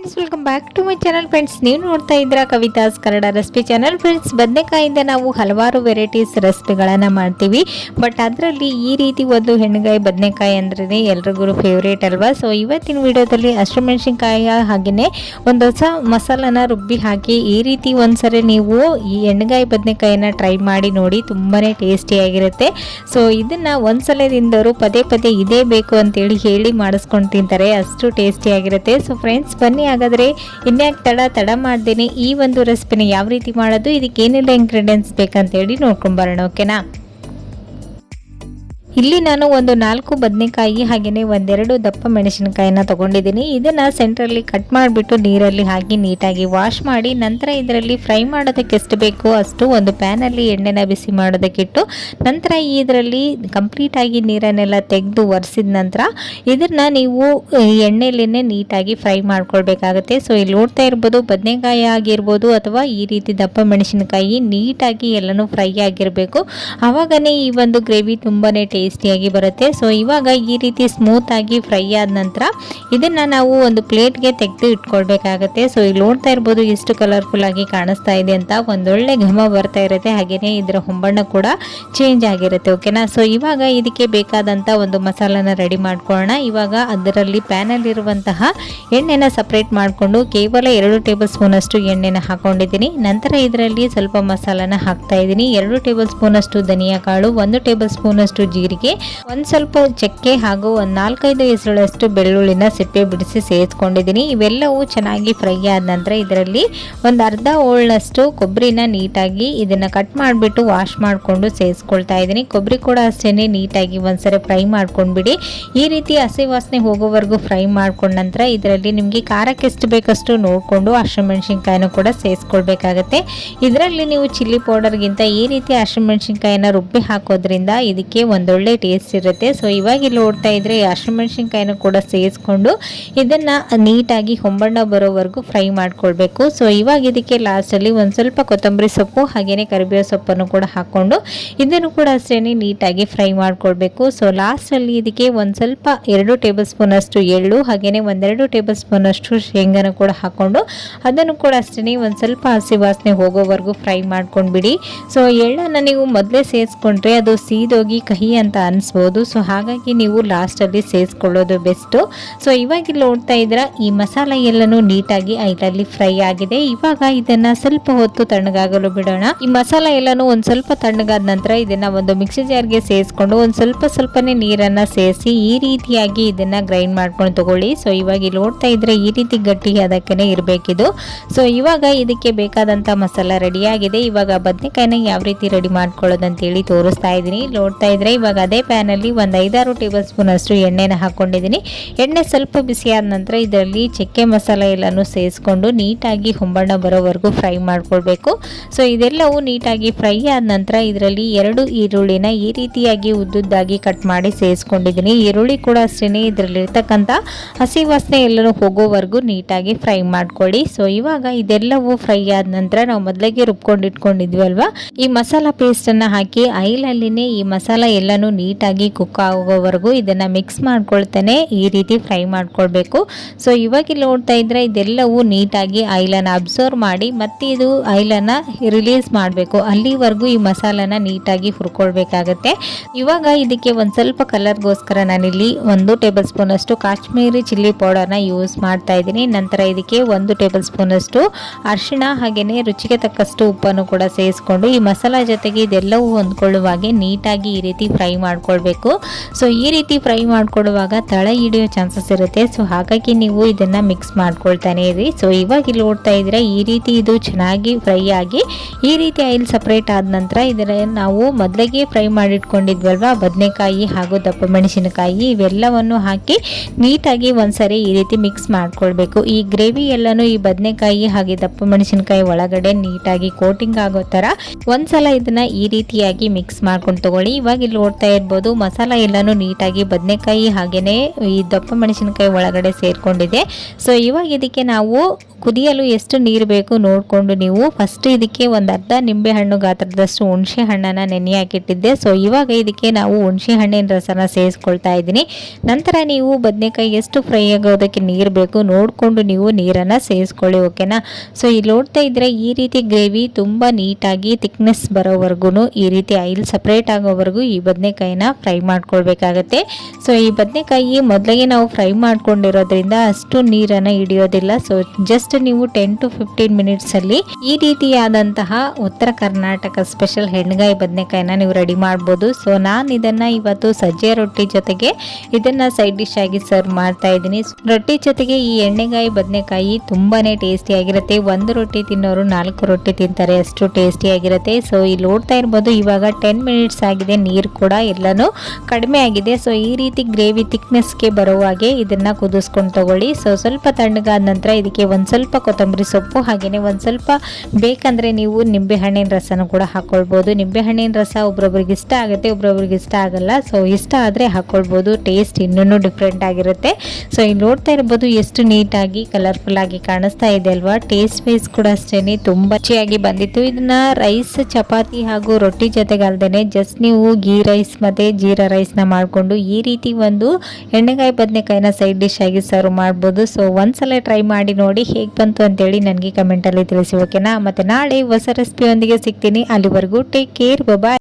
Friends welcome back to my channel friends ನೀವು ನೋಡ್ತಾ ಇದ್ದೀರಾ Kavitha's Kannada recipe channel friends ಬದನೆಕಾಯಿಂದ ನಾವು ಹಲವಾರು ವೆರೈಟೀಸ್ ರೆಸಿಪಿಗಳನ್ನು ಮಾಡ್ತೀವಿ. ಬಟ್ ಅದರಲ್ಲಿ ಈ ರೀತಿ ಒಂದು ಹೆಣ್ಣುಗಾಯಿ ಬದನೆಕಾಯಿ ಅಂದ್ರೆ ಎಲ್ರಿಗೂ ಫೇವ್ರೇಟ್ ಅಲ್ವಾ? ಸೊ ಇವತ್ತಿನ ವಿಡಿಯೋದಲ್ಲಿ ಹಸಿಮೆಣ್ಸಿನ್ಕಾಯಿಯ ಹಾಗೆಯೇ ಒಂದು ಹೊಸ ಮಸಾಲನ ರುಬ್ಬಿ ಹಾಕಿ ಈ ರೀತಿ ಒಂದ್ಸರಿ ನೀವು ಈ ಎಣ್ಣೆಗಾಯಿ ಬದನೆಕಾಯಿನ ಟ್ರೈ ಮಾಡಿ ನೋಡಿ ತುಂಬಾ ಟೇಸ್ಟಿಯಾಗಿರುತ್ತೆ ಸೊ ಇದನ್ನು ಒಂದ್ಸಲ ತಿಂದವರು ಪದೇ ಪದೇ ಇದೇ ಬೇಕು ಅಂತೇಳಿ ಹೇಳಿ ಮಾಡಿಸ್ಕೊಂಡು ತಿಂತಾರೆ. ಅಷ್ಟು ಟೇಸ್ಟಿಯಾಗಿರುತ್ತೆ ಸೊ ಫ್ರೆಂಡ್ಸ್ ಬನ್ನಿ ಹಾಗಾದರೆ ಇನ್ಯಾಕೆ ತಡ ತಡ ಮಾಡ್ದೇನೆ ಈ ಒಂದು ರೆಸಿಪಿನ ಯಾವ ರೀತಿ ಮಾಡೋದು? ಇದಕ್ಕೆ ಏನೆಲ್ಲ ಇಂಗ್ರೀಡಿಯೆಂಟ್ಸ್ ಬೇಕಂತೇಳಿ ನೋಡ್ಕೊಂಬರೋಣ ಓಕೆನಾ ಇಲ್ಲಿ ನಾನು ಒಂದು ನಾಲ್ಕು ಬದನೆಕಾಯಿ ಹಾಗೆಯೇ ಒಂದೆರಡು ದಪ್ಪ ಮೆಣಸಿನಕಾಯಿನ ತೊಗೊಂಡಿದ್ದೀನಿ. ಇದನ್ನು ಸೆಂಟ್ರಲ್ಲಿ ಕಟ್ ಮಾಡಿಬಿಟ್ಟು ನೀರಲ್ಲಿ ಹಾಕಿ ನೀಟಾಗಿ ವಾಶ್ ಮಾಡಿ ನಂತರ ಇದರಲ್ಲಿ ಫ್ರೈ ಮಾಡೋದಕ್ಕೆ ಎಷ್ಟು ಬೇಕು ಅಷ್ಟು ಒಂದು ಪ್ಯಾನಲ್ಲಿ ಎಣ್ಣೆನ ಬಿಸಿ ಮಾಡೋದಕ್ಕಿಟ್ಟು ನಂತರ ಇದರಲ್ಲಿ ಕಂಪ್ಲೀಟಾಗಿ ನೀರನ್ನೆಲ್ಲ ತೆಗೆದು ಒರೆಸಿದ ನಂತರ ಇದನ್ನು ನೀವು ಎಣ್ಣೆಯಲ್ಲೇ ನೀಟಾಗಿ ಫ್ರೈ ಮಾಡ್ಕೊಳ್ಬೇಕಾಗತ್ತೆ. ಸೊ ಇಲ್ಲಿ ನೋಡ್ತಾ ಇರ್ಬೋದು ಬದನೆಕಾಯಿ ಆಗಿರ್ಬೋದು ಅಥವಾ ಈ ರೀತಿ ದಪ್ಪ ಮೆಣಸಿನಕಾಯಿ ನೀಟಾಗಿ ಎಲ್ಲನೂ ಫ್ರೈ ಆಗಿರಬೇಕು. ಆವಾಗನೇ ಈ ಒಂದು ಗ್ರೇವಿ ತುಂಬಾ ಟೇಸ್ಟಿಯಾಗಿ ಬರುತ್ತೆ. ಸೊ ಇವಾಗ ಈ ರೀತಿ ಸ್ಮೂತ್ ಆಗಿ ಫ್ರೈ ಆದ ನಂತರ ಇದನ್ನು ನಾವು ಒಂದು ಪ್ಲೇಟ್ಗೆ ತೆಗೆದು ಇಟ್ಕೊಳ್ಬೇಕಾಗತ್ತೆ. ಸೊ ಇಲ್ಲಿ ನೋಡ್ತಾ ಇರ್ಬೋದು ಎಷ್ಟು ಕಲರ್ಫುಲ್ ಆಗಿ ಕಾಣಿಸ್ತಾ ಇದೆ ಅಂತ. ಒಂದೊಳ್ಳೆ ಘಮ ಬರ್ತಾ ಇರುತ್ತೆ. ಹಾಗೆಯೇ ಇದರ ಹೊಂಬಣ್ಣ ಕೂಡ ಚೇಂಜ್ ಆಗಿರುತ್ತೆ ಓಕೆನಾ ಸೊ ಇವಾಗ ಇದಕ್ಕೆ ಬೇಕಾದಂಥ ಒಂದು ಮಸಾಲನ ರೆಡಿ ಮಾಡ್ಕೊಳ್ಳೋಣ. ಇವಾಗ ಅದರಲ್ಲಿ ಪ್ಯಾನಲ್ಲಿರುವಂತಹ ಎಣ್ಣೆನ ಸಪ್ರೇಟ್ ಮಾಡಿಕೊಂಡು ಕೇವಲ ಎರಡು ಟೇಬಲ್ ಸ್ಪೂನ್ ಅಷ್ಟು ಎಣ್ಣೆನ ಹಾಕೊಂಡಿದ್ದೀನಿ. ನಂತರ ಇದರಲ್ಲಿ ಸ್ವಲ್ಪ ಮಸಾಲನ ಹಾಕ್ತಾ ಇದ್ದೀನಿ. ಎರಡು ಟೇಬಲ್ ಸ್ಪೂನ್ ಅಷ್ಟು ಧನಿಯಾ ಕಾಳು ಒಂದು ಟೇಬಲ್ ಸ್ಪೂನ್ ಅಷ್ಟು ಜೀರಿಗೆ ಒಂದು ಸ್ವಲ್ಪ ಚಕ್ಕೆ ಹಾಗೂ ಒಂದು ನಾಲ್ಕೈದು ಹೆಸರುಳಷ್ಟು ಬೆಳ್ಳುಳ್ಳಿನ ಸಿಪ್ಪೆ ಬಿಡಿಸಿ ಸೇರಿಸ್ಕೊಂಡಿದ್ದೀನಿ ಇವೆಲ್ಲವೂ ಚೆನ್ನಾಗಿ ಫ್ರೈ ಆದ ನಂತರ ಇದರಲ್ಲಿ ಒಂದು ಅರ್ಧ ಹೋಳಷ್ಟು ಕೊಬ್ಬರಿನ ನೀಟಾಗಿ ಇದನ್ನು ಕಟ್ ಮಾಡಿಬಿಟ್ಟು ವಾಶ್ ಮಾಡಿಕೊಂಡು ಸೇರಿಸ್ಕೊಳ್ತಾ ಇದ್ದೀನಿ. ಕೊಬ್ಬರಿ ಕೂಡ ಅಷ್ಟೇ ನೀಟಾಗಿ ಒಂದ್ಸರಿ ಫ್ರೈ ಮಾಡ್ಕೊಂಡ್ಬಿಡಿ ಈ ರೀತಿ ಹಸಿ ವಾಸನೆ ಹೋಗೋವರೆಗೂ ಫ್ರೈ ಮಾಡ್ಕೊಂಡ ನಂತರ ಇದರಲ್ಲಿ ನಿಮಗೆ ಖಾರಕ್ಕೆ ಎಷ್ಟು ಬೇಕಷ್ಟು ನೋಡಿಕೊಂಡು ಹಸಿಮೆಣಸಿನ್ಕಾಯಿನ ಕೂಡ ಸೇರಿಸ್ಕೊಳ್ಬೇಕಾಗತ್ತೆ ಇದರಲ್ಲಿ ನೀವು ಚಿಲ್ಲಿ ಪೌಡರ್ಗಿಂತ ಈ ರೀತಿ ಹಸಿಮೆಣಸಿನ್ಕಾಯಿನ ರುಬ್ಬಿ ಹಾಕೋದ್ರಿಂದ ಇದಕ್ಕೆ ಒಂದೊಳ್ಳೆ ಟೇಸ್ಟ್ ಇರುತ್ತೆ. ಸೊ ಇವಾಗ ಇಲ್ಲಿ ನೋಡ್ತಾ ಇದ್ರೆ ಹಸಿಮೆಣಸಿನ್ಕಾಯಿನ ಕೂಡ ಸೇರಿಸ್ಕೊಂಡು ಇದನ್ನು ನೀಟಾಗಿ ಹೊಂಬಣ್ಣ ಬರೋವರೆಗೂ ಫ್ರೈ ಮಾಡ್ಕೊಳ್ಬೇಕು. ಸೊ ಇವಾಗ ಇದಕ್ಕೆ ಲಾಸ್ಟಲ್ಲಿ ಒಂದು ಸ್ವಲ್ಪ ಕೊತ್ತಂಬರಿ ಸೊಪ್ಪು ಹಾಗೇನೆ ಕರಿಬೇವು ಸೊಪ್ಪನ್ನು ಕೂಡ ಹಾಕ್ಕೊಂಡು ಇದನ್ನು ಕೂಡ ಅಷ್ಟೇ ನೀಟಾಗಿ ಫ್ರೈ ಮಾಡ್ಕೊಳ್ಬೇಕು. ಸೊ ಲಾಸ್ಟಲ್ಲಿ ಇದಕ್ಕೆ ಒಂದು ಸ್ವಲ್ಪ ಎರಡು ಟೇಬಲ್ ಸ್ಪೂನ್ ಅಷ್ಟು ಎಳ್ಳು ಹಾಗೆಯೇ ಒಂದೆರಡು ಟೇಬಲ್ ಸ್ಪೂನ್ ಅಷ್ಟು ಶೇಂಗಾನ ಕೂಡ ಹಾಕ್ಕೊಂಡು ಅದನ್ನು ಕೂಡ ಅಷ್ಟೇ ಒಂದು ಸ್ವಲ್ಪ ಹಸಿ ವಾಸನೆ ಹೋಗೋವರೆಗೂ ಫ್ರೈ ಮಾಡ್ಕೊಂಡ್ಬಿಡಿ. ಸೊ ಎಳ್ಳನ್ನು ನೀವು ಮೊದಲೇ ಸೇರಿಸ್ಕೊಂಡ್ರೆ ಅದು ಸೀದೋಗಿ ಕಹಿ ಅಂತ ಅನಿಸ್ಬೋದು. ಸೊ ಹಾಗಾಗಿ ನೀವು ಲಾಸ್ಟಲ್ಲಿ ಸೇರಿಸ್ಕೊಳ್ಳೋದು ಬೆಸ್ಟು ಸೊ ಇವಾಗ ಇಲ್ಲಿ ನೋಡ್ತಾ ಇದ್ದೀರಾ, ಈ ಮಸಾಲೆ ಎಲ್ಲನೂ ನೀಟಾಗಿ ಐಲಲ್ಲಿ ಫ್ರೈ ಆಗಿದೆ. ಇವಾಗ ಇದನ್ನ ಸ್ವಲ್ಪ ಹೊತ್ತು ತಣ್ಣಗಾಗಲು ಬಿಡೋಣ. ಈ ಮಸಾಲ ಎಲ್ಲನೂ ಒಂದು ಸ್ವಲ್ಪ ತಣ್ಣಗಾದ ನಂತರ ಇದನ್ನ ಒಂದು ಮಿಕ್ಸಿ ಜಾರ್ಗೆ ಸೇರಿಸ್ಕೊಂಡು ಒಂದು ಸ್ವಲ್ಪ ಸ್ವಲ್ಪನೇ ನೀರನ್ನ ಸೇರಿಸಿ ಈ ರೀತಿಯಾಗಿ ಇದನ್ನ ಗ್ರೈಂಡ್ ಮಾಡ್ಕೊಂಡು ತಗೊಳ್ಳಿ. ಸೊ ಇವಾಗ ಇಲ್ಲಿ ನೋಡ್ತಾ ಇದ್ರೆ ಈ ರೀತಿ ಗಟ್ಟಿ ಅದಕ್ಕೇ ಇರಬೇಕಿದು. ಸೊ ಇವಾಗ ಇದಕ್ಕೆ ಬೇಕಾದಂತ ಮಸಾಲ ರೆಡಿ ಆಗಿದೆ. ಇವಾಗ ಬದನೆಕಾಯಿನ ಯಾವ ರೀತಿ ರೆಡಿ ಮಾಡ್ಕೊಳ್ಳೋದು ಅಂತೇಳಿ ತೋರಿಸ್ತಾ ಇದ್ದೀನಿ. ನೋಡ್ತಾ ಇದ್ರೆ ಇವಾಗ ಅದೇ ಪ್ಯಾನಲ್ಲಿ ಒಂದು ಐದಾರು ಟೇಬಲ್ ಸ್ಪೂನ್ ಅಷ್ಟು ಎಣ್ಣೆನ ಹಾಕ್ಕೊಂಡಿದ್ದೀನಿ ಎಣ್ಣೆ ಸ್ವಲ್ಪ ಬಿಸಿಯಾದ ನಂತರ ಇದರಲ್ಲಿ ಚಕ್ಕೆ ಮಸಾಲೆ ಎಲ್ಲನೂ ಸೇರಿಸ್ಕೊಂಡು ನೀಟಾಗಿ ಹೊಂಬಣ್ಣ ಬರೋವರೆಗೂ ಫ್ರೈ ಮಾಡ್ಕೊಳ್ಬೇಕು. ಸೊ, ಇದೆಲ್ಲವೂ ನೀಟಾಗಿ ಫ್ರೈ ಆದ ನಂತರ ಇದರಲ್ಲಿ ಎರಡು ಈರುಳ್ಳಿನ ಈ ರೀತಿಯಾಗಿ ಉದ್ದುದ್ದಾಗಿ ಕಟ್ ಮಾಡಿ ಸೇರಿಸ್ಕೊಂಡಿದ್ದೀನಿ ಈರುಳ್ಳಿ ಕೂಡ ಅಷ್ಟೇ ಇದರಲ್ಲಿರ್ತಕ್ಕಂಥ ಹಸಿ ವಾಸನೆ ಎಲ್ಲರೂ ಹೋಗೋವರೆಗೂ ನೀಟಾಗಿ ಫ್ರೈ ಮಾಡ್ಕೊಳ್ಳಿ. ಸೊ, ಇವಾಗ ಇದೆಲ್ಲವೂ ಫ್ರೈ ಆದ ನಂತರ ನಾವು ಮೊದಲಿಗೆ ರುಬ್ಕೊಂಡು ಇಟ್ಕೊಂಡಿದ್ವಿ ಈ ಮಸಾಲ ಪೇಸ್ಟನ್ನು ಹಾಕಿ ಐಲಲ್ಲಿನೇ ಈ ಮಸಾಲ ಎಲ್ಲನೂ ನೀಟಾಗಿ ಕುಕ್ ಆಗೋವರೆಗೂ ಇದನ್ನು ಮಿಕ್ಸ್ ಮಾಡ್ಕೊಳ್ತಾನೆ. ಈ ರೀತಿ ಫ್ರೈ ಮಾಡ್ಕೊಳ್ಬೇಕು. ಸೊ ಇವಾಗ ಇಲ್ಲಿ ನೋಡ್ತಾ ಇದ್ರೆ ಇದೆಲ್ಲವೂ ನೀಟಾಗಿ ಆಯಿಲನ್ನ ಅಬ್ಸರ್ವ್ ಮಾಡಿ, ಮತ್ತೆ ಇದು ಆಯಿಲನ್ನ ರಿಲೀಸ್ ಮಾಡಬೇಕು. ಅಲ್ಲಿವರೆಗೂ ಈ ಮಸಾಲನ ನೀಟಾಗಿ ಹುರ್ಕೊಳ್ಬೇಕಾಗತ್ತೆ. ಇವಾಗ ಇದಕ್ಕೆ ಒಂದು ಸ್ವಲ್ಪ ಕಲರ್ಗೋಸ್ಕರ ನಾನಿಲ್ಲಿ ಒಂದು ಟೇಬಲ್ ಸ್ಪೂನ್ ಅಷ್ಟು ಕಾಶ್ಮೀರಿ ಚಿಲ್ಲಿ ಪೌಡರ್ನ ಯೂಸ್ ಮಾಡ್ತಾ ಇದ್ದೀನಿ. ನಂತರ ಇದಕ್ಕೆ ಒಂದು ಟೇಬಲ್ ಸ್ಪೂನ್ ಅಷ್ಟು ಅರಿಶಿಣ ಹಾಗೆಯೇ ರುಚಿಗೆ ತಕ್ಕಷ್ಟು ಉಪ್ಪನ್ನು ಕೂಡ ಸೇರಿಸ್ಕೊಂಡು ಈ ಮಸಾಲ ಜೊತೆಗೆ ಇದೆಲ್ಲವೂ ಹೊಂದ್ಕೊಳ್ಳುವಾಗೆ ನೀಟಾಗಿ ಈ ರೀತಿ ಫ್ರೈ ಮಾಡ್ಕೊಳ್ಬೇಕು. ಸೊ ಈ ರೀತಿ ಫ್ರೈ ಮಾಡ್ಕೊಳ್ಳುವಾಗ ತಳ ಹಿಡಿಯೋ ಚಾನ್ಸಸ್ ಇರುತ್ತೆ. ಸೊ ಹಾಗಾಗಿ ನೀವು ಇದನ್ನು ಮಿಕ್ಸ್ ಮಾಡ್ಕೊಳ್ತಾನೆ ಇರಿ. ಸೊ ಇವಾಗ ಇಲ್ಲಿ ನೋಡ್ತಾ ಇದ್ರೆ ಈ ರೀತಿ ಇದು ಚೆನ್ನಾಗಿ ಫ್ರೈ ಆಗಿ, ಈ ರೀತಿ ಆಯಿಲ್ ಸಪ್ರೇಟ್ ಆದ ನಂತರ ಇದರ ನಾವು ಮೊದಲಿಗೆ ಫ್ರೈ ಮಾಡಿಟ್ಕೊಂಡಿದ್ವಲ್ವ? ಬದನೆಕಾಯಿ ಹಾಗೂ ದಪ್ಪ ಮೆಣಸಿನಕಾಯಿ ಇವೆಲ್ಲವನ್ನು ಹಾಕಿ ನೀಟಾಗಿ ಒಂದ್ಸರಿ ಈ ರೀತಿ ಮಿಕ್ಸ್ ಮಾಡ್ಕೊಳ್ಬೇಕು. ಈ ಗ್ರೇವಿ ಎಲ್ಲನೂ ಈ ಬದನೆಕಾಯಿ ಹಾಗೆ ದಪ್ಪ ಮೆಣಸಿನಕಾಯಿ ಒಳಗಡೆ ನೀಟಾಗಿ ಕೋಟಿಂಗ್ ಆಗೋ ಥರ ಒಂದ್ಸಲ ಇದನ್ನ ಈ ರೀತಿಯಾಗಿ ಮಿಕ್ಸ್ ಮಾಡ್ಕೊಂಡು ತಗೊಳ್ಳಿ. ಇವಾಗ ಇಲ್ಲಿ ನೋಡ್ತಾ ಇರ್ಬೋದು ಮಸಾಲ ಎಲ್ಲನೂ ನೀಟಾಗಿ ಬದನೆಕಾಯಿ ಹಾಗೆಯೇ ಈ ದಪ್ಪ ಮೆಣಸಿನಕಾಯಿ ಒಳಗಡೆ ಸೇರಿಕೊಂಡಿದೆ. ಸೊ ಇವಾಗ ಇದಕ್ಕೆ ನಾವು ಕುದಿಯಲು ಎಷ್ಟು ನೀರು ಬೇಕು ನೋಡಿಕೊಂಡು ನೀವು ಫಸ್ಟ್ ಇದಕ್ಕೆ ಒಂದು ಅರ್ಧ ನಿಂಬೆ ಹಣ್ಣು ಗಾತ್ರದಷ್ಟು ಹುಣಸೆ ಹಣ್ಣನ್ನು ನೆನೆ ಹಾಕಿಟ್ಟಿದ್ದೆ. ಸೊ ಇವಾಗ ಇದಕ್ಕೆ ನಾವು ಹುಣಸೆ ಹಣ್ಣಿನ ರಸನ ಸೇರಿಸ್ಕೊಳ್ತಾ ಇದ್ದೀನಿ. ನಂತರ ನೀವು ಬದನೆಕಾಯಿ ಎಷ್ಟು ಫ್ರೈ ಆಗೋದಕ್ಕೆ ನೀರು ಬೇಕು ನೋಡಿಕೊಂಡು ನೀವು ನೀರನ್ನು ಸೇರಿಸ್ಕೊಳ್ಳಿ ಓಕೆನಾ ಸೊ ಇಲ್ಲಿ ನೋಡ್ತಾ ಇದ್ರೆ ಈ ರೀತಿ ಗ್ರೇವಿ ತುಂಬ ನೀಟಾಗಿ ಥಿಕ್ನೆಸ್ ಬರೋವರೆಗೂ ಈ ರೀತಿ ಆಯಿಲ್ ಸಪ್ರೇಟ್ ಆಗೋವರೆಗೂ ಈ ಬದನೆಕಾಯಿನ ಫ್ರೈ ಮಾಡ್ಕೊಳ್ಬೇಕಾಗತ್ತೆ. ಸೊ ಈ ಬದನೆಕಾಯಿ ಮೊದಲಿಗೆ ನಾವು ಫ್ರೈ ಮಾಡ್ಕೊಂಡಿರೋದ್ರಿಂದ ಅಷ್ಟು ನೀರನ್ನು ಹಿಡಿಯೋದಿಲ್ಲ. ಸೊ ಜಸ್ಟ್ ನೀವು ಟೆನ್ ಟು ಫಿಫ್ಟೀನ್ ಮಿನಿಟ್ಸಲ್ಲಿ ಈ ರೀತಿಯಾದಂತಹ ಉತ್ತರ ಕರ್ನಾಟಕ ಸ್ಪೆಷಲ್ ಹೆಣ್ಗಾಯಿ ಬದನೆಕಾಯಿನ ನೀವು ರೆಡಿ ಮಾಡ್ಬೋದು. ಸೊ ನಾನು ಇದನ್ನು ಇವತ್ತು ಸಜ್ಜೆ ರೊಟ್ಟಿ ಜೊತೆಗೆ ಇದನ್ನು ಸೈಡ್ ಡಿಶ್ ಆಗಿ ಸರ್ವ್ ಮಾಡ್ತಾ ಇದ್ದೀನಿ. ರೊಟ್ಟಿ ಜೊತೆಗೆ ಈ ಎಣ್ಣೆಗಾಯಿ ಬದನೆಕಾಯಿ ತುಂಬಾ ಟೇಸ್ಟಿಯಾಗಿರುತ್ತೆ ಒಂದು ರೊಟ್ಟಿ ತಿನ್ನೋರು ನಾಲ್ಕು ರೊಟ್ಟಿ ತಿಂತಾರೆ. ಅಷ್ಟು ಟೇಸ್ಟಿಯಾಗಿರುತ್ತೆ ಸೊ ಇಲ್ಲಿ ನೋಡ್ತಾ ಇರ್ಬೋದು, ಇವಾಗ ಟೆನ್ ಮಿನಿಟ್ಸ್ ಆಗಿದೆ. ನೀರು ಕೂಡ ಎಲ್ಲನೂ ಕಡಿಮೆ ಆಗಿದೆ. ಸೊ ಈ ರೀತಿ ಗ್ರೇವಿ ಥಿಕ್ನೆಸ್ಗೆ ಬರೋ ಹಾಗೆ ಇದನ್ನು ಕುದಿಸ್ಕೊಂಡು ತಗೊಳ್ಳಿ. ಸೊ ಸ್ವಲ್ಪ ತಣ್ಣಗಾದ ನಂತರ ಇದಕ್ಕೆ ಒಂದು ಸ್ವಲ್ಪ ಕೊತ್ತಂಬರಿ ಸೊಪ್ಪು ಹಾಗೆಯೇ ಒಂದು ಸ್ವಲ್ಪ ಬೇಕಂದರೆ ನೀವು ನಿಂಬೆಹಣ್ಣಿನ ರಸನೂ ಕೂಡ ಹಾಕ್ಕೊಳ್ಬೋದು ನಿಂಬೆಹಣ್ಣಿನ ರಸ ಒಬ್ರೊಬ್ರಿಗೆ ಇಷ್ಟ ಆಗುತ್ತೆ, ಒಬ್ರೊಬ್ರಿಗೆ ಇಷ್ಟ ಆಗಲ್ಲ. ಸೊ ಇಷ್ಟ ಆದರೆ ಹಾಕ್ಕೊಳ್ಬೋದು ಟೇಸ್ಟ್ ಇನ್ನೂ ಡಿಫ್ರೆಂಟ್ ಆಗಿರುತ್ತೆ. ಸೊ ಇಲ್ಲಿ ನೋಡ್ತಾ ಇರ್ಬೋದು ಎಷ್ಟು ನೀಟಾಗಿ ಕಲರ್ಫುಲ್ ಆಗಿ ಕಾಣಿಸ್ತಾ ಇದೆ ಅಲ್ವಾ? ಟೇಸ್ಟ್ ವೈಸ್ ಕೂಡ ಅಷ್ಟೇ ತುಂಬ ರುಚಿಯಾಗಿ ಬಂದಿತ್ತು. ಇದನ್ನ ರೈಸ್ ಚಪಾತಿ ಹಾಗೂ ರೊಟ್ಟಿ ಜೊತೆಗಲ್ದೇನೆ ಜಸ್ಟ್ ನೀವು ಗೀ ರೈಸ್ ಮತ್ತು ಜೀರಾ ರೈಸ್ನ ಮಾಡಿಕೊಂಡು ಈ ರೀತಿ ಒಂದು ಎಣ್ಣೆಗಾಯಿ ಬದನೆಕಾಯಿನ ಸೈಡ್ ಡಿಶ್ ಆಗಿ ಸರ್ವ್ ಮಾಡ್ಬೋದು. ಸೊ ಒಂದ್ಸಲ ಟ್ರೈ ಮಾಡಿ ನೋಡಿ ಹೇಗೆ ಬಂತು ಅಂತೇಳಿ ನನಗೆ ಕಮೆಂಟಲ್ಲಿ ತಿಳಿಸಿ ಓಕೆನಾ ಮತ್ತು ನಾಳೆ ಹೊಸ ರೆಸಿಪಿಯೊಂದಿಗೆ ಸಿಗ್ತೀನಿ. ಅಲ್ಲಿವರೆಗೂ ಟೇಕ್ ಕೇರ್ ಬಾಯ್